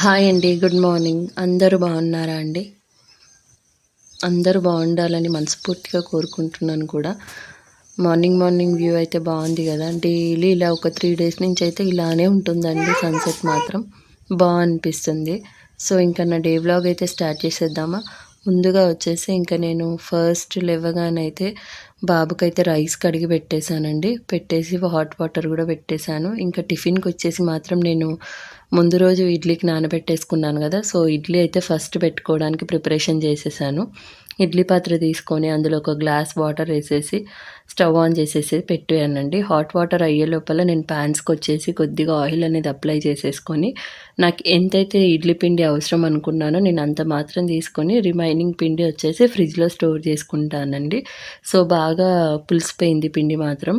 Hi అండి good morning. అందరూ బాగున్నారా అండి? అందరూ బాగుండాలని మనస్ఫూర్తిగా కోరుకుంటున్నాను కూడా. మార్నింగ్ మార్నింగ్ వ్యూ అయితే బాగుంది కదా. డైలీ ఇలా ఒక త్రీ డేస్ నుంచి అయితే ఇలానే ఉంటుందండి సన్సెట్ మాత్రం. బాగా అనిపిస్తుంది. సో ఇంకా నా డే వ్లాగ్ అయితే స్టార్ట్ చేసేద్దామా? ముందుగా వచ్చేసి ఇంకా నేను ఫస్ట్ లేవగానైతే బాబుకైతే రైస్ కడిగి పెట్టేశానండి. పెట్టేసి హాట్ వాటర్ కూడా పెట్టేశాను. ఇంకా టిఫిన్కి వచ్చేసి మాత్రం నేను ముందు రోజు ఇడ్లీకి నానబెట్టేసుకున్నాను కదా సో ఇడ్లీ అయితే ఫస్ట్ పెట్టుకోవడానికి ప్రిపరేషన్ చేసేసాను. ఇడ్లీ పాత్ర తీసుకొని అందులో ఒక గ్లాస్ వాటర్ వేసేసి స్టవ్ ఆన్ చేసేసి పెట్టానండి. హాట్ వాటర్ అయ్యే లోపల నేను ప్యాన్స్కి వచ్చేసి కొద్దిగా ఆయిల్ అనేది అప్లై చేసేసుకొని నాకు ఎంతైతే ఇడ్లీ పిండి అవసరం అనుకున్నానో నేను అంత మాత్రం తీసుకొని రిమైనింగ్ పిండి వచ్చేసి ఫ్రిడ్జ్లో స్టోర్ చేసుకుంటానండి. సో బాగా పులిసిపోయింది పిండి మాత్రం.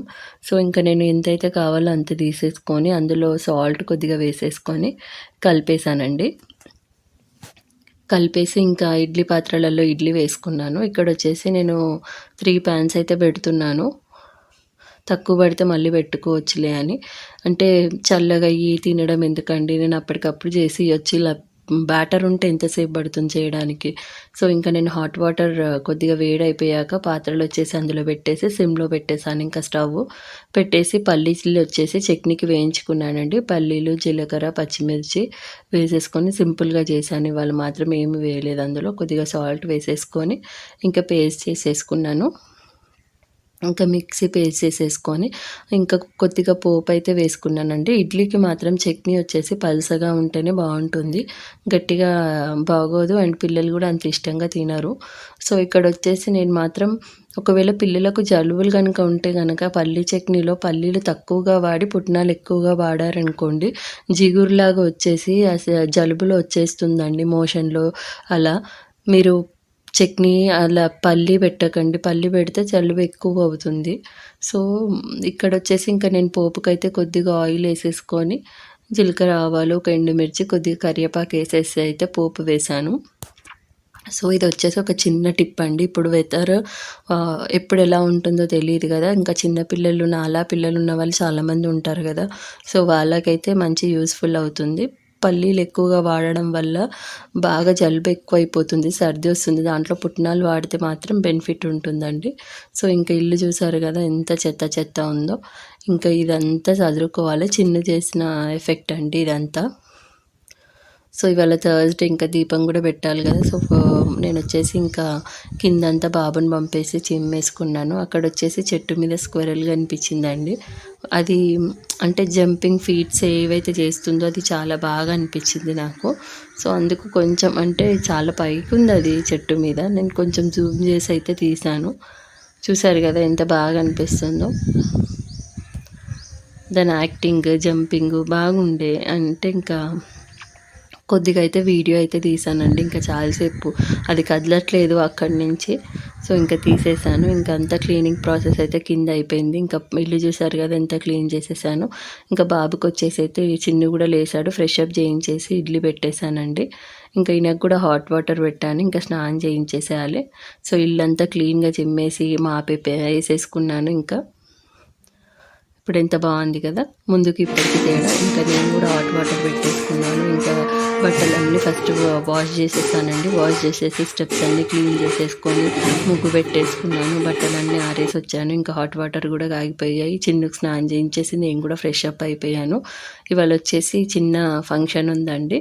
సో ఇంకా నేను ఎంతైతే కావాలో అంత తీసేసుకొని అందులో సాల్ట్ కొద్దిగా వేసేసుకొని కలిపేశానండి. కలిపేసి ఇంకా ఇడ్లీ పాత్రలలో ఇడ్లీ వేసుకున్నాను. ఇక్కడ వచ్చేసి నేను త్రీ ప్యాన్స్ అయితే పెడుతున్నాను. తక్కువ పడితే మళ్ళీ పెట్టుకోవచ్చులే అని. అంటే చల్లగా అయ్యి తినడం ఎందుకండి? నేను అప్పటికప్పుడు చేసి వచ్చి ఇలా బ్యాటర్ ఉంటే ఎంతసేపు పడుతుంది చేయడానికి. సో ఇంకా నేను హాట్ వాటర్ కొద్దిగా వేడైపోయాక పాత్రలు వచ్చేసి అందులో పెట్టేసి సిమ్లో పెట్టేసాను ఇంకా స్టవ్ పెట్టేసి పల్లీలు వచ్చేసి చట్నీకి వేయించుకున్నానండి. పల్లీలు జీలకర్ర పచ్చిమిర్చి వేసేసుకొని సింపుల్గా చేశాను. ఇవాళ మాత్రం ఏమి వేయలేదు అందులో. కొద్దిగా సాల్ట్ వేసేసుకొని ఇంకా పేస్ట్ చేసేసుకున్నాను. ఇంకా మిక్సీ పేస్ట్ చేసేసుకొని ఇంకా కొద్దిగా పోపు అయితే వేసుకున్నానండి. ఇడ్లీకి మాత్రం చట్నీ వచ్చేసి పల్సగా ఉంటేనే బాగుంటుంది. గట్టిగా బాగోదు అండ్ పిల్లలు కూడా అంత ఇష్టంగా తినరు. సో ఇక్కడ వచ్చేసి నేను మాత్రం ఒకవేళ పిల్లలకు జలుబులు కనుక ఉంటే కనుక పల్లీ చట్నీలో పల్లీలు తక్కువగా వాడి పుట్నాలు ఎక్కువగా వాడారనుకోండి జిగురులాగా వచ్చేసి జలుబులు వచ్చేస్తుందండి మోషన్లో అలా. మీరు చట్నీ అలా పల్లి పెట్టకండి. పల్లి పెడితే జలుబు ఎక్కువ అవుతుంది. సో ఇక్కడ వచ్చేసి ఇంకా నేను పోపుకైతే కొద్దిగా ఆయిల్ వేసేసుకొని జీలకర్ర ఆవాలు ఒక ఎండుమిర్చి కొద్దిగా కరివేపాకు వేసేసి అయితే పోపు వేశాను సో ఇది వచ్చేసి ఒక చిన్న టిప్ అండి. ఇప్పుడు వెదర్ ఎప్పుడు ఎలా ఉంటుందో తెలియదు కదా. ఇంకా చిన్న పిల్లలు నాలా పిల్లలు ఉన్న వాళ్ళు చాలామంది ఉంటారు కదా. సో వాళ్ళకైతే మంచి యూస్ఫుల్ అవుతుంది. పల్లీలు ఎక్కువగా వాడడం వల్ల బాగా జలుబు ఎక్కువైపోతుంది సర్ది వస్తుంది. దాంట్లో పుట్టినాలు వాడితే మాత్రం బెనిఫిట్ ఉంటుందండి. సో ఇంకా ఇల్లు చూసారు కదా ఎంత చెత్త చెత్త ఉందో. ఇంకా ఇదంతా చదువుకోవాలి. చిన్న చేసిన ఎఫెక్ట్ అండి ఇదంతా. సో ఇవాళ థర్స్డే ఇంకా దీపం కూడా పెట్టాలి కదా. సో నేను వచ్చేసి ఇంకా కిందంతా బాబుని పంపేసి చిమ్మేసుకున్నాను అక్కడ వచ్చేసి చెట్టు మీద స్క్వెరల్ కనిపించిందండి. అది అంటే జంపింగ్ ఫీట్స్ ఏవైతే చేస్తుందో అది చాలా బాగా అనిపించింది నాకు. సో అందుకు కొంచెం అంటే చాలా పైకి ఉంది అది చెట్టు మీద. నేను కొంచెం జూమ్ చేసి అయితే తీసాను చూసారు కదా ఎంత బాగా అనిపిస్తుందో. దాని యాక్టింగ్ జంపింగ్ బాగుండే. అంటే ఇంకా కొద్దిగా అయితే వీడియో అయితే తీసానండి. ఇంకా చాలాసేపు అది కదలట్లేదు అక్కడి నుంచి. సో ఇంకా తీసేసాను. ఇంకా అంతా క్లీనింగ్ ప్రాసెస్ అయితే కింద అయిపోయింది. ఇంకా ఇల్లు చూసారు కదా ఎంత క్లీన్ చేసేసాను. ఇంకా బాబుకి వచ్చేసి అయితే చిన్ను కూడా లేసాడు. ఫ్రెష్ అప్ చేయించేసి ఇడ్లీ పెట్టేశానండి. ఇంకా ఈయనకు కూడా హాట్ వాటర్ పెట్టాను. ఇంకా స్నానం చేయించేసేయాలి. సో ఇల్లంతా క్లీన్గా చిమ్మేసి మాపే వేసేసుకున్నాను ఇంకా. ఇప్పుడు ఎంత బాగుంది కదా ముందుకి ఇప్పటికి తేడా. ఇంకా నేను కూడా హాట్ వాటర్ పెట్టేసుకున్నాను. ఇంకా బట్టలన్నీ ఫస్ట్ వాష్ చేసేసానండి. వాష్ చేసేసి స్టెప్స్ అన్నీ క్లీన్ చేసేసుకొని ముగ్గు పెట్టేసుకున్నాను. బట్టలన్నీ ఆరేసి వచ్చాను. ఇంకా హాట్ వాటర్ కూడా కాగిపోయాయి చిన్నకు స్నానం చేయించేసి నేను కూడా ఫ్రెష్ అప్ అయిపోయాను. ఇవాళ వచ్చేసి చిన్న ఫంక్షన్ ఉందండి.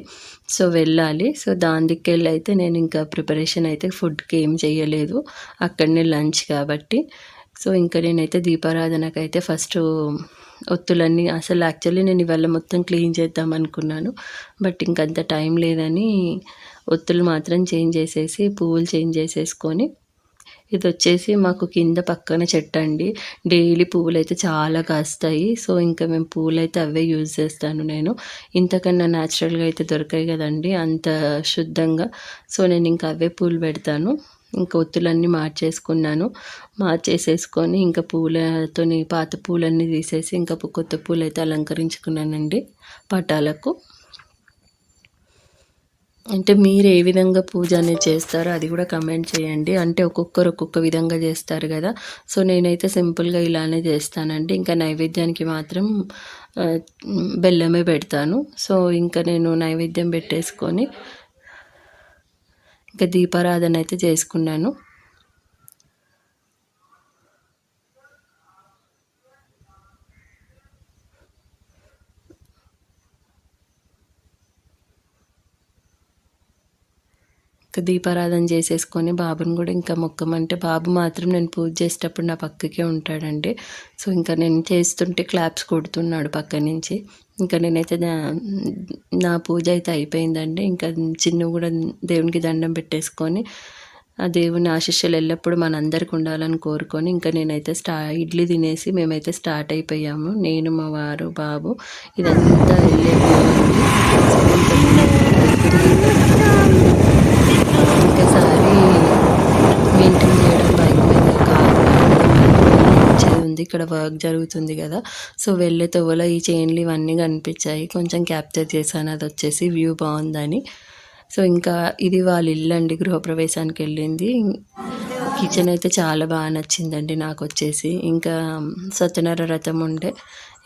సో వెళ్ళాలి. సో దాని దిక్కెళ్ళి అయితే నేను ఇంకా ప్రిపరేషన్ అయితే ఫుడ్కి ఏం చేయలేదు అక్కడనే లంచ్ కాబట్టి సో ఇంకా నేనైతే దీపారాధనకైతే ఫస్ట్ ఒత్తులన్నీ అసలు యాక్చువల్లీ నేను ఇవాళ మొత్తం క్లీన్ చేద్దాం అనుకున్నాను. బట్ ఇంకంత టైం లేదని ఒత్తులు మాత్రం చేంజ్ చేసేసి పువ్వులు చేంజ్ చేసేసుకొని ఇది వచ్చేసి మాకు కింద పక్కన చెట్టు అండి. డైలీ పువ్వులు అయితే చాలా కాస్తాయి. సో ఇంకా మేము పువ్వులు అయితే అవే యూజ్ చేస్తాను నేను. ఇంతకన్నా న్యాచురల్గా అయితే దొరకాయి కదండి అంత శుద్ధంగా. సో నేను ఇంకా అవే పూలు పెడతాను. ఇంకా ఒత్తులన్నీ మార్చేసుకున్నాను. మార్చేసేసుకొని ఇంకా పూలతో పాత పూలన్నీ తీసేసి ఇంకా కొత్త పూలు అయితే అలంకరించుకున్నానండి పటాలకు. అంటే మీరు ఏ విధంగా పూజ అనేది చేస్తారో అది కూడా కమెంట్ చేయండి. అంటే ఒక్కొక్కరు ఒక్కొక్క విధంగా చేస్తారు కదా. సో నేనైతే సింపుల్గా ఇలానే చేస్తానండి. ఇంకా నైవేద్యానికి మాత్రం బెల్లమే పెడతాను. సో ఇంకా నేను నైవేద్యం పెట్టేసుకొని ఇంకా దీపారాధన అయితే చేసుకున్నాను. ఇంకా దీపారాధన చేసేసుకొని బాబుని కూడా ఇంకా మొక్కమంటే బాబు మాత్రం నేను పూజ చేసేటప్పుడు నా పక్కకే ఉంటాడండి. సో ఇంకా నేను చేస్తుంటే క్లాప్స్ కొడుతున్నాడు పక్క నుంచి. ఇంకా నేనైతే నా- నా పూజ అయితే అయిపోయిందండి. ఇంకా చిన్న కూడా దేవునికి దండం పెట్టేసుకొని ఆ దేవుని ఆశీస్సులు ఎల్లప్పుడూ మనందరికి ఉండాలని కోరుకొని ఇంకా నేనైతే స్టా ఇడ్లీ తినేసి మేమైతే స్టార్ట్ అయిపోయాము. నేను మా వారు బాబు ఇదంతా వెళ్ళే ఇంకోసారి మెయింటైన్ చేయడం బైక్ మీద కార్ ఉంది. ఇక్కడ వర్క్ జరుగుతుంది కదా. సో వెళ్ళే తోవలో ఈ చైన్లు ఇవన్నీ కనిపించాయి. కొంచెం క్యాప్చర్ చేశాను. అది వచ్చేసి వ్యూ బాగుందని. సో ఇంకా ఇది వాళ్ళ ఇల్లు అండి. గృహప్రవేశానికి వెళ్ళింది. కిచెన్ అయితే చాలా బాగా నచ్చిందండి నాకు వచ్చేసి. ఇంకా సత్యనారాయణ రథం ఉండే.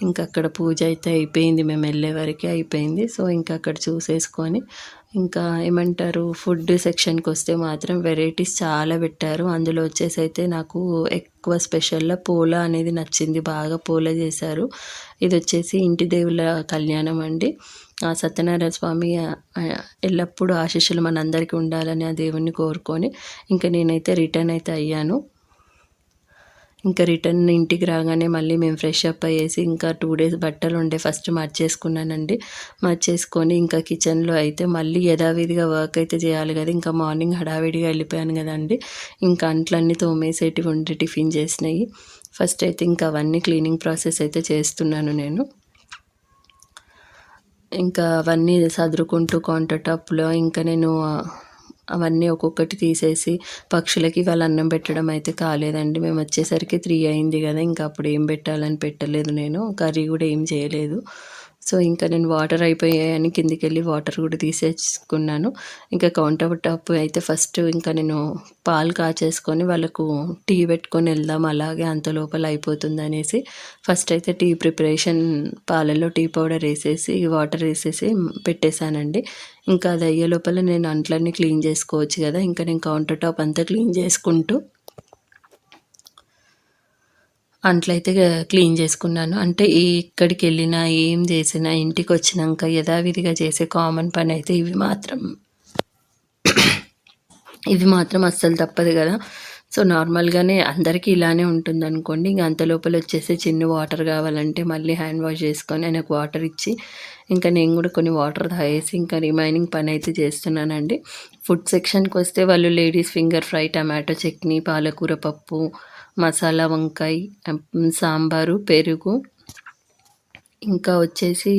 ఇంకా అక్కడ పూజ అయితే అయిపోయింది. మేము వెళ్ళే వరకే అయిపోయింది. సో ఇంకా అక్కడ చూసేసుకొని ఇంకా ఏమంటారు ఫుడ్ సెక్షన్కి వస్తే మాత్రం వెరైటీస్ చాలా పెట్టారు. అందులో వచ్చేసి అయితే నాకు ఎక్కువ స్పెషల్గా పోలా అనేది నచ్చింది. బాగా పూల చేశారు. ఇది వచ్చేసి ఇంటి దేవుళ్ళ కళ్యాణం అండి. ఆ సత్యనారాయణ స్వామి ఎల్లప్పుడూ ఆశీస్సులు మనందరికీ ఉండాలని ఆ దేవుణ్ణి కోరుకొని ఇంకా నేనైతే రిటర్న్ అయితే అయ్యాను. ఇంకా రిటర్న్ ఇంటికి రాగానే మళ్ళీ మేము ఫ్రెష్ అప్ అయ్యేసి ఇంకా టూ డేస్ బట్టలు ఉండే ఫస్ట్ మార్చేసుకున్నానండి. మార్చేసుకొని ఇంకా కిచెన్లో అయితే మళ్ళీ యథావిధిగా వర్క్ అయితే చేయాలి కదా. ఇంకా మార్నింగ్ హడావిడిగా వెళ్ళిపోయాను కదండి. ఇంకా అంట్లన్నీ తోమేసేటివి ఉండి టిఫిన్ చేసినాయి ఫస్ట్ అయితే ఇంకా అవన్నీ క్లీనింగ్ ప్రాసెస్ అయితే చేస్తున్నాను నేను. ఇంకా అవన్నీ సదురుకుంటూ కౌంటర్ టాప్లో ఇంకా నేను అవన్నీ ఒక్కొక్కటి తీసేసి పక్షులకి వాళ్ళ అన్నం పెట్టడం అయితే కాలేదండి. మేము వచ్చేసరికి త్రీ అయింది కదా ఇంకా అప్పుడు ఏం పెట్టాలని పెట్టలేదు నేను. కర్రీ కూడా ఏం చేయలేదు. సో ఇంకా నేను వాటర్ అయిపోయాయని కిందికి వెళ్ళి వాటర్ కూడా తీసేసుకున్నాను. ఇంకా కౌంటర్ టాప్ అయితే ఫస్ట్ ఇంకా నేను పాలు కాచేసుకొని వాళ్ళకు టీ పెట్టుకొని వెళ్దాం అలాగే అంత లోపల అయిపోతుంది అనేసి ఫస్ట్ అయితే టీ ప్రిపరేషన్ పాలల్లో టీ పౌడర్ వేసేసి వాటర్ వేసేసి పెట్టేశానండి. ఇంకా అది అయ్యే లోపల నేను అంట్లన్నీ క్లీన్ చేసుకోవచ్చు కదా ఇంకా నేను కౌంటర్ టాప్ అంతా క్లీన్ చేసుకుంటూ అంట్లయితే క్లీన్ చేసుకున్నాను. అంటే ఎక్కడికి వెళ్ళినా ఏం చేసినా ఇంటికి వచ్చినాక యథావిధిగా చేసే కామన్ పని అయితే ఇవి మాత్రం. ఇవి మాత్రం అస్సలు తప్పదు కదా. సో నార్మల్గానే అందరికీ ఇలానే ఉంటుంది అనుకోండి ఇంకా అంత లోపల వచ్చేసి చిన్న వాటర్ కావాలంటే మళ్ళీ హ్యాండ్ వాష్ చేసుకొని ఆయనకు వాటర్ ఇచ్చి ఇంకా నేను కూడా కొన్ని వాటర్ తాగేసి ఇంకా రిమైనింగ్ పని అయితే చేస్తున్నానండి. ఫుడ్ సెక్షన్కి వస్తే వాళ్ళు ladies finger fry tomato chutney పాలకూర పప్పు మసాలా వంకాయ సాంబారు పెరుగు. ఇంకా వచ్చేసి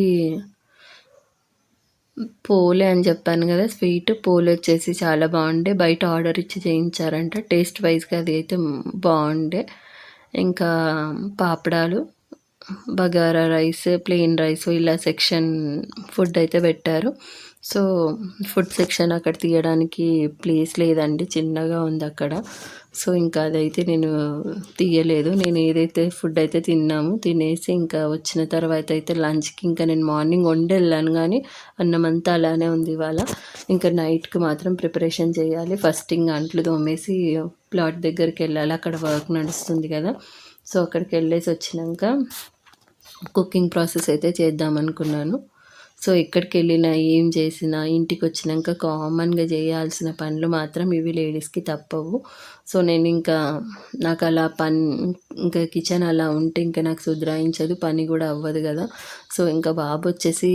పోలే అని చెప్పాను కదా స్వీట్ పోలే వచ్చేసి చాలా బాగుండే. బయట ఆర్డర్ ఇచ్చి చేయించారంట. టేస్ట్ వైజ్గా అది అయితే బాగుండే. ఇంకా పాపడాలు బగారా రైస్ ప్లెయిన్ రైస్ ఇలా సెక్షన్ ఫుడ్ అయితే పెట్టారు. సో ఫుడ్ సెక్షన్ అక్కడ తీయడానికి ప్లేస్ లేదండి చిన్నగా ఉంది అక్కడ. సో ఇంకా అదైతే నేను తీయలేదు. నేను ఏదైతే ఫుడ్ అయితే తిన్నాము తినేసి ఇంకా వచ్చిన తర్వాత అయితే లంచ్కి ఇంకా నేను మార్నింగ్ వండి వెళ్ళాను కానీ అన్నం అంతా అలానే ఉంది ఇవాళ. ఇంకా నైట్కి మాత్రం ప్రిపరేషన్ చేయాలి. ఫస్ట్ ఇంకా అంట్లు తోమేసి ప్లాట్ దగ్గరికి వెళ్ళాలి. అక్కడ వర్క్ నడుస్తుంది కదా. సో అక్కడికి వెళ్ళేసి వచ్చినాక కుకింగ్ ప్రాసెస్ అయితే చేద్దాం అనుకున్నాను సో ఎక్కడికి వెళ్ళినా ఏం చేసినా ఇంటికి వచ్చినాక కామన్గా చేయాల్సిన పనులు మాత్రం ఇవి లేడీస్కి తప్పవు. సో నేను ఇంకా నాకు అలా పని ఇంకా కిచెన్ అలా ఉంటే ఇంకా నాకు సుధరాయించదు పని కూడా అవ్వదు కదా. సో ఇంకా బాబు వచ్చేసి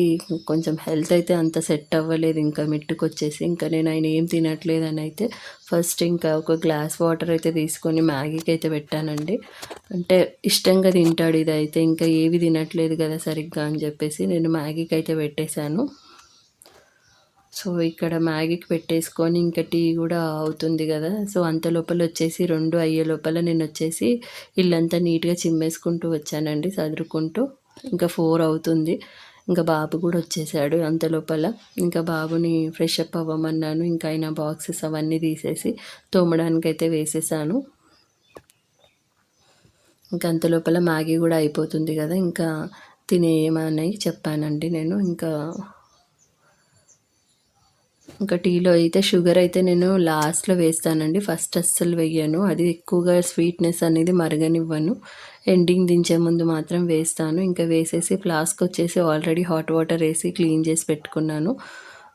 కొంచెం హెల్త్ అయితే అంత సెట్ అవ్వలేదు ఇంకా మిట్టుకు వచ్చేసి. ఇంకా నేను ఆయన ఏం తినట్లేదని అయితే ఫస్ట్ ఇంకా ఒక గ్లాస్ వాటర్ అయితే తీసుకొని మ్యాగీకి అయితే పెట్టానండి. అంటే ఇష్టంగా తింటాడు ఇది అయితే ఇంకా ఏవి తినట్లేదు కదా సరిగ్గా అని చెప్పేసి నేను మ్యాగీకి అయితే పెట్టేశాను. సో ఇక్కడ మ్యాగీకి పెట్టేసుకొని ఇంకా టీ కూడా అవుతుంది కదా. సో అంత లోపల వచ్చేసి రెండు అయ్యే లోపల నేను వచ్చేసి ఇల్లంతా నీట్గా చిమ్మేసుకుంటూ వచ్చానండి చదురుకుంటూ ఇంకా ఫోర్ అవుతుంది. ఇంకా బాబు కూడా వచ్చేసాడు అంత లోపల. ఇంకా బాబుని ఫ్రెష్ అప్ అవ్వమన్నాను. ఇంకా ఆయన బాక్సెస్ అవన్నీ తీసేసి తోమడానికి అయితే వేసేసాను. ఇంకా అంత లోపల మ్యాగీ కూడా అయిపోతుంది కదా. ఇంకా తినేయమని చెప్పానండి నేను. ఇంకా ఇంకా టీలో అయితే షుగర్ అయితే నేను లాస్ట్లో వేస్తానండి. ఫస్ట్ అస్సలు వేయను. అది ఎక్కువగా స్వీట్నెస్ అనేది మరగనివ్వను. ఎండింగ్ దించే ముందు మాత్రం వేస్తాను. ఇంకా వేసేసి ఫ్లాస్క్ వచ్చేసి ఆల్రెడీ హాట్ వాటర్ వేసి క్లీన్ చేసి పెట్టుకున్నాను.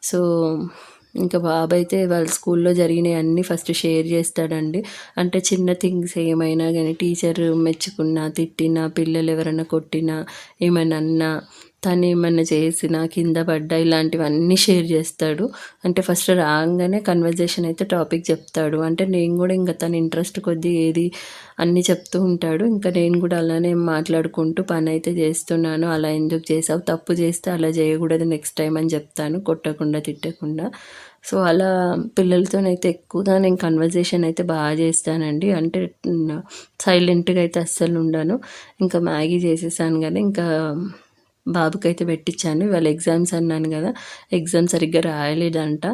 సో ఇంకా బాబు అయితే వాళ్ళ స్కూల్లో జరిగినవి అన్నీ ఫస్ట్ షేర్ చేస్తాడండి. అంటే చిన్న థింగ్స్ ఏమైనా కానీ టీచర్ మెచ్చుకున్నా తిట్టినా పిల్లలు ఎవరైనా కొట్టినా ఏమైనా అన్నా తను ఏమన్నా చేసినా కింద పడ్డా ఇలాంటివన్నీ షేర్ చేస్తాడు. అంటే ఫస్ట్ రాగానే కన్వర్జేషన్ అయితే టాపిక్ చెప్తాడు. అంటే నేను కూడా ఇంకా తన ఇంట్రెస్ట్ కొద్దీ ఏది అన్నీ చెప్తూ ఉంటాడు. ఇంకా నేను కూడా అలానే మాట్లాడుకుంటూ పని అయితే చేస్తున్నాను. అలా ఎందుకు చేసావు? తప్పు చేస్తే అలా చేయకూడదు నెక్స్ట్ టైం అని చెప్తాను. కొట్టకుండా తిట్టకుండా. సో అలా పిల్లలతోనైతే ఎక్కువగా నేను కన్వర్జేషన్ అయితే బాగా చేస్తానండి. అంటే సైలెంట్గా అయితే అస్సలు ఉండను. ఇంకా మ్యాగీ చేసేసాను కానీ ఇంకా బాబుకి అయితే పెట్టించాను. ఇవాళ ఎగ్జామ్స్ అన్నాను కదా ఎగ్జామ్ సరిగ్గా రాయలేదంట.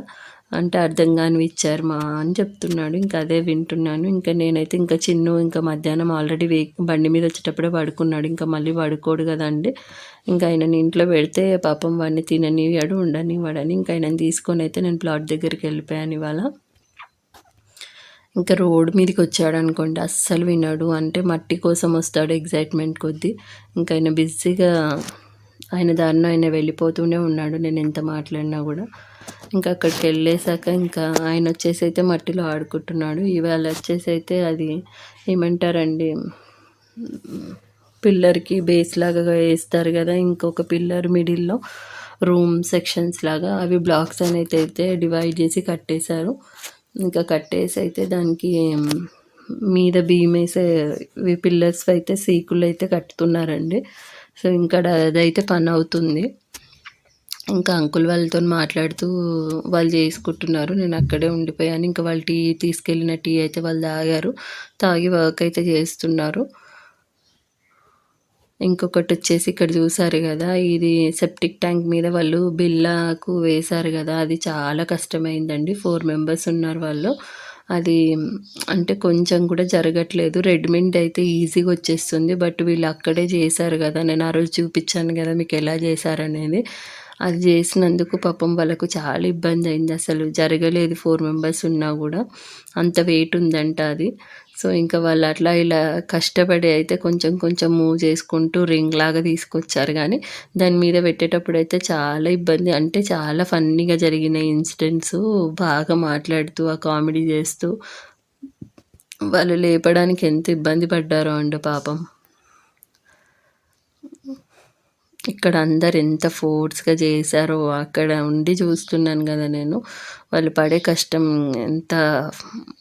అంటే అర్థం కానివి ఇచ్చారు మా అని చెప్తున్నాడు. ఇంకా అదే వింటున్నాను. ఇంకా నేనైతే ఇంకా చిన్ను ఇంకా మధ్యాహ్నం ఆల్రెడీ వే బండి మీద వచ్చేటప్పుడే పడుకున్నాడు. ఇంకా మళ్ళీ పడుకోడు కదండి ఇంకా ఆయన ఇంట్లో పెడితే పాపం వాడిని తిననివాడు ఉండనివాడని ఇంకా ఆయన తీసుకొని అయితే నేను ప్లాట్ దగ్గరికి వెళ్ళిపోయాను ఇవాళ. ఇంకా రోడ్ మీదకి వచ్చాడు అనుకోండి అస్సలు విన్నాడు అంటే మట్టి కోసం వస్తాడు ఎగ్జైట్మెంట్ కొద్దీ. ఇంకా ఆయన బిజీగా ఆయన దారిలో ఆయన వెళ్ళిపోతూనే ఉన్నాడు. నేను ఎంత మాట్లాడినా కూడా. ఇంకా అక్కడికి వెళ్ళేసాక ఇంకా ఆయన వచ్చేసి అయితే మట్టిలో ఆడుకుంటున్నాడు. ఇవాళ వచ్చేసి అయితే అది ఏమంటారండి? పిల్లర్కి బేస్ లాగా వేస్తారు కదా ఇంకొక పిల్లర్ మిడిల్లో రూమ్ సెక్షన్స్ లాగా అవి బ్లాక్స్ అనేది అయితే డివైడ్ చేసి కట్టేశారు. ఇంకా కట్టేసి అయితే దానికి మీద బీమ్ పిల్లర్స్ అయితే సీకులు అయితే కట్టుతున్నారండి. సో ఇంకా అదైతే పని అవుతుంది ఇంకా అంకుల్ వాళ్ళతో మాట్లాడుతూ వాళ్ళు చేసుకుంటున్నారు. నేను అక్కడే ఉండిపోయాను. ఇంకా వాళ్ళు టీ తీసుకెళ్ళిన టీ అయితే వాళ్ళు తాగారు. తాగి వర్క్ అయితే చేస్తున్నారు. ఇంకొకటి వచ్చేసి ఇక్కడ చూసారు కదా ఇది సెప్టిక్ ట్యాంక్ మీద వాళ్ళు బిల్లాకు వేశారు కదా అది చాలా కష్టమైందండి. ఫోర్ మెంబర్స్ ఉన్నారు వాళ్ళు. అది అంటే కొంచెం కూడా జరగట్లేదు. రెడీమేడ్ అయితే ఈజీగా వచ్చేస్తుంది. బట్ వీళ్ళు అక్కడే చేశారు కదా. నేను ఆ రోజు చూపించాను కదా మీకు ఎలా చేశారనేది. అది చేసినందుకు పాపం వాళ్ళకు చాలా ఇబ్బంది అయింది. అసలు జరగలేదు. ఫోర్ మెంబర్స్ ఉన్నా కూడా అంత వెయిట్ ఉందంట అది. సో ఇంకా వాళ్ళు అట్లా ఇలా కష్టపడి అయితే కొంచెం కొంచెం మూవ్ చేసుకుంటూ రింగ్ లాగా తీసుకొచ్చారు. కానీ దాని మీద పెట్టేటప్పుడు అయితే చాలా ఇబ్బంది. అంటే చాలా ఫన్నీగా జరిగిన ఇన్సిడెంట్స్ బాగా మాట్లాడుతూ ఆ కామెడీ చేస్తూ వాళ్ళు లేపడానికి ఎంత ఇబ్బంది పడ్డారో అండి పాపం. ఇక్కడ అందరు ఎంత ఫోర్స్గా చేశారో అక్కడ ఉండి చూస్తున్నాను కదా నేను. వాళ్ళు పడే కష్టం ఎంత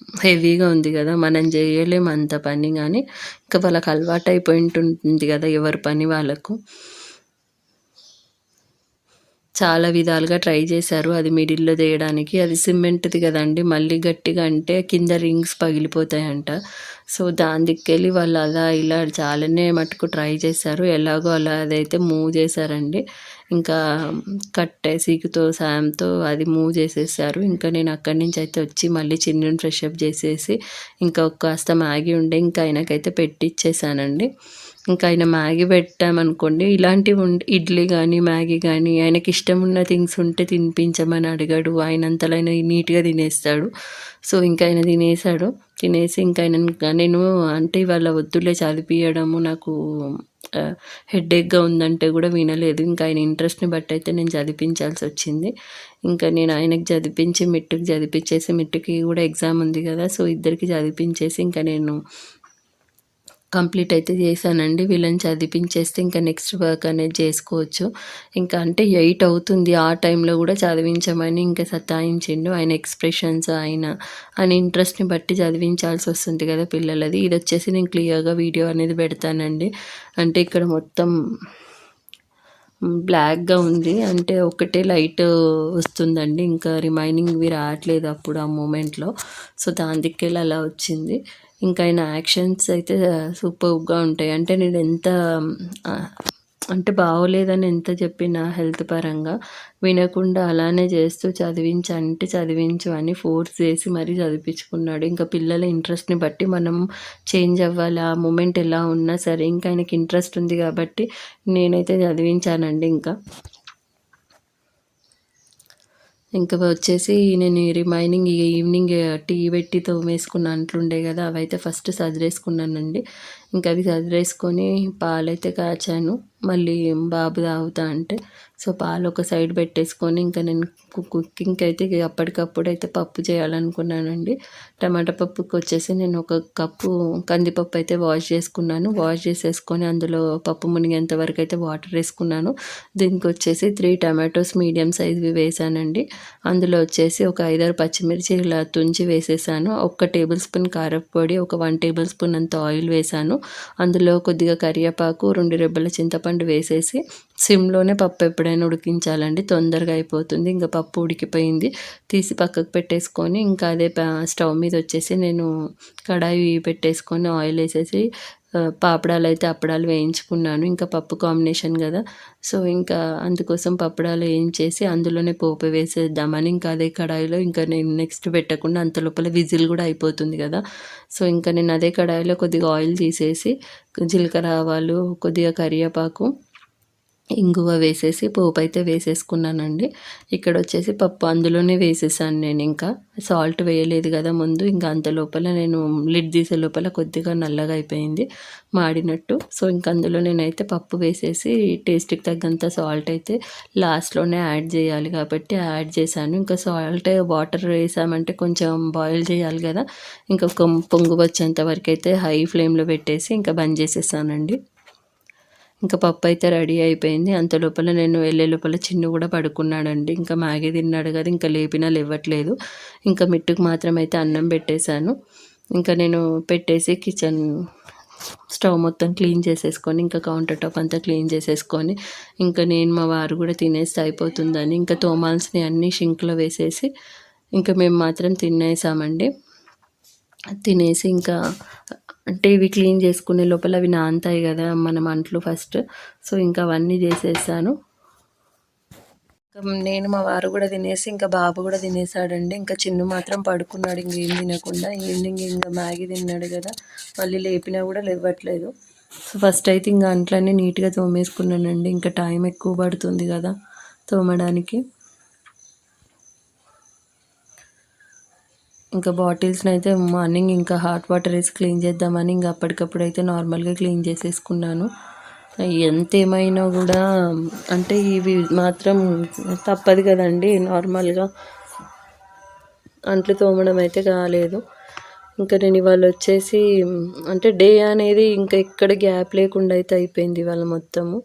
హెవీగా ఉంది కదా మనం చేయలేము అంత పని. కానీ ఇంకా వాళ్ళకి అలవాటు అయిపోయింటుంది కదా ఎవరి పని వాళ్ళకు. చాలా విధాలుగా ట్రై చేశారు అది మిడిల్లో చేయడానికి అది సిమెంట్ది కదండి మళ్ళీ గట్టిగా అంటే కింద రింగ్స్ పగిలిపోతాయంట. సో దాని దిక్కెళ్ళి వాళ్ళు అలా ఇలా చాలానే మటుకు ట్రై చేశారు. ఎలాగో అలా అదైతే మూవ్ చేశారండి. ఇంకా కట్టే సీకుతో సాయంతో అది మూవ్ చేసేసారు. ఇంకా నేను అక్కడి నుంచి అయితే వచ్చి మళ్ళీ చిన్నని ఫ్రెష్ అప్ చేసేసి ఇంకా కాస్త మ్యాగీ ఉండే ఇంకా ఆయనకైతే పెట్టిచ్చేసానండి. ఇంకా ఆయన మ్యాగీ పెట్టామనుకోండి ఇలాంటివి ఇడ్లీ కానీ మ్యాగీ కానీ ఆయనకి ఇష్టం ఉన్న థింగ్స్ ఉంటే తినిపించమని అడిగాడు. ఆయన అంతలో ఆయన నీట్గా తినేస్తాడు. సో ఇంకా ఆయన తినేసాడు. తినేసి ఇంకా ఆయన నేను అంటే ఇవాళ వద్దులే చదివియడము నాకు హెడ్ఏక్గా ఉందంటే కూడా వినలేదు. ఇంకా ఆయన ఇంట్రెస్ట్ని బట్టి అయితే నేను చదివించాల్సి వచ్చింది. ఇంకా నేను ఆయనకి చదివించి మిట్టుకి చదివించేసి మిట్టుకి కూడా ఎగ్జామ్ ఉంది కదా సో ఇద్దరికి చదివించేసి ఇంకా నేను కంప్లీట్ అయితే చేశానండి. వీళ్ళని చదివించేస్తే ఇంకా నెక్స్ట్ వర్క్ అనేది చేసుకోవచ్చు. ఇంకా అంటే ఎయిట్ అవుతుంది ఆ టైంలో కూడా చదివించమని ఇంకా సతాయించిండు. ఆయన ఎక్స్ప్రెషన్స్ ఆయన ఆయన ఇంట్రెస్ట్ని బట్టి చదివించాల్సి వస్తుంది కదా పిల్లలది. ఇది వచ్చేసి నేను క్లియర్గా వీడియో అనేది పెడతానండి. అంటే ఇక్కడ మొత్తం బ్లాక్గా ఉంది. అంటే ఒకటే లైట్ వస్తుందండి. ఇంకా రిమైనింగ్వి రావట్లేదు అప్పుడు ఆ మూమెంట్లో. సో దాని దిక్కెళ్ళి అలా వచ్చింది. ఇంకా ఆయన యాక్షన్స్ అయితే సూపర్గా ఉంటాయి. అంటే నేను ఎంత అంటే బాగోలేదని ఎంత చెప్పినా హెల్త్ పరంగా వినకుండా అలానే చేస్తూ చదివించు అంటే చదివించు అని ఫోర్స్ చేసి మరీ చదివించుకున్నాడు. ఇంకా పిల్లల ఇంట్రెస్ట్ని బట్టి మనం చేంజ్ అవ్వాలి. ఆ మూమెంట్ ఎలా ఉన్నా సరే ఇంకా ఆయనకి ఇంట్రెస్ట్ ఉంది కాబట్టి నేనైతే చదివించానండి ఇంకా. ఇంకా వచ్చేసి నేను రిమైనింగ్ ఈవినింగ్ టీ పెట్టి తోమేసుకున్న అంట్లుండే కదా అవైతే ఫస్ట్ సదిరేసుకున్నానండి. ఇంకా అవి చదివేసుకొని పాలైతే కాచాను. మళ్ళీ బాబు తాగుతా అంటే సో పాలు ఒక సైడ్ పెట్టేసుకొని ఇంకా నేను కుకింగ్కి అయితే అప్పటికప్పుడు అయితే పప్పు చేయాలనుకున్నానండి. టమాటా పప్పుకి వచ్చేసి నేను ఒక కప్పు కందిపప్పు అయితే వాష్ చేసుకున్నాను. వాష్ చేసేసుకొని అందులో పప్పు మునిగేంత వరకు అయితే వాటర్ వేసుకున్నాను. దీనికి వచ్చేసి త్రీ టమాటోస్ మీడియం సైజ్వి వేసానండి. అందులో వచ్చేసి ఒక ఐదారు పచ్చిమిర్చి ఇలా తుంచి వేసేసాను. ఒక టేబుల్ స్పూన్ కారపొడి ఒక వన్ టేబుల్ స్పూన్ అంత ఆయిల్ వేసాను. అందులో కొద్దిగా కరివేపాకు రెండు రెబ్బల చింతపండు వేసేసి సిమ్లోనే పప్పు ఎప్పుడైనా ఉడికించాలండి. తొందరగా అయిపోతుంది. ఇంకా పప్పు ఉడికిపోయింది. తీసి పక్కకు పెట్టేసుకొని ఇంకా అదే స్టవ్ మీద వచ్చేసి నేను కడాయి పెట్టేసుకొని ఆయిల్ వేసేసి పాపడాలు అయితే అప్పడాలు వేయించుకున్నాను. ఇంకా పప్పు కాంబినేషన్ కదా. సో ఇంకా అందుకోసం పప్పడాలు వేయించేసి అందులోనే పోపు వేసేద్దామని ఇంకా అదే కడాయిలో ఇంకా నేను నెక్స్ట్ పెట్టకుండా అంత లోపల విజిల్ కూడా అయిపోతుంది కదా. సో ఇంకా నేను అదే కడాయిలో కొద్దిగా ఆయిల్ తీసేసి జీలకర్ర ఆవాలు కొద్దిగా కరివేపాకు ఇంగువ వేసేసి పోపు అయితే వేసేసుకున్నానండి. ఇక్కడ వచ్చేసి పప్పు అందులోనే వేసేసాను నేను ఇంకా. సాల్ట్ వేయలేదు కదా ముందు ఇంకా అంత లోపల నేను లిడ్ తీసే లోపల కొద్దిగా నల్లగా అయిపోయింది మాడినట్టు. సో ఇంకా అందులో నేనైతే పప్పు వేసేసి టేస్ట్కి తగ్గంత సాల్ట్ అయితే లాస్ట్లోనే యాడ్ చేయాలి కాబట్టి యాడ్ చేశాను. ఇంకా సాల్ట్ వాటర్ వేసామంటే కొంచెం బాయిల్ చేయాలి కదా. ఇంకా పొంగు వచ్చేంత వరకు అయితే హై ఫ్లేమ్లో పెట్టేసి ఇంకా బంద్ చేసేసానండి. ఇంకా పప్పు అయితే రెడీ అయిపోయింది. అంత లోపల నేను వెళ్ళే లోపల చిన్ను కూడా పడుకున్నాడండి. ఇంకా మ్యాగీ తిన్నాడు కదా ఇంకా లేపినా లేవట్లేదు ఇంకా మిట్టుకు మాత్రం అయితే అన్నం పెట్టేశాను. ఇంకా నేను పెట్టేసి కిచెన్ స్టవ్ మొత్తం క్లీన్ చేసేసుకొని ఇంకా కౌంటర్ టాప్ అంతా క్లీన్ చేసేసుకొని ఇంకా నేను మా వారు కూడా తినేస్తే అయిపోతుందని ఇంకా తోమాల్సినవి అన్నీ షింక్లో వేసేసి ఇంకా మేము మాత్రం తినేసామండి. తినేసి ఇంకా అంటే ఇవి క్లీన్ చేసుకునే లోపల అవి నాంతాయి కదా మనం అంట్లు ఫస్ట్. సో ఇంకా అవన్నీ చేసేసాను. నేను మా వారు కూడా తినేసి ఇంకా బాబు కూడా తినేసాడండి. ఇంకా చిన్ను మాత్రం పడుకున్నాడు ఇంకేం తినకుండా. ఈవినింగ్ ఇంకా మ్యాగీ తిన్నాడు కదా. మళ్ళీ లేపినా కూడా లేవట్లేదు సో ఫస్ట్ అయితే ఇంకా అంట్లన్నీ నీట్గా తోమేసుకున్నానండి. ఇంకా టైం ఎక్కువ పడుతుంది కదా తోమడానికి. ఇంకా బాటిల్స్ని అయితే మార్నింగ్ ఇంకా హాట్ వాటర్ వేసి క్లీన్ చేద్దామని ఇంకా అప్పటికప్పుడు అయితే నార్మల్గా క్లీన్ చేసేసుకున్నాను. ఎంత ఏమైనా కూడా అంటే ఇవి మాత్రం తప్పదు కదండి నార్మల్గా. అంట్లు తోమడం అయితే కాలేదు. ఇంకా నేను ఇవాళ వచ్చేసి అంటే డే అనేది ఇంకా ఎక్కడ గ్యాప్ లేకుండా అయితే అయిపోయింది ఇవాళ మొత్తము.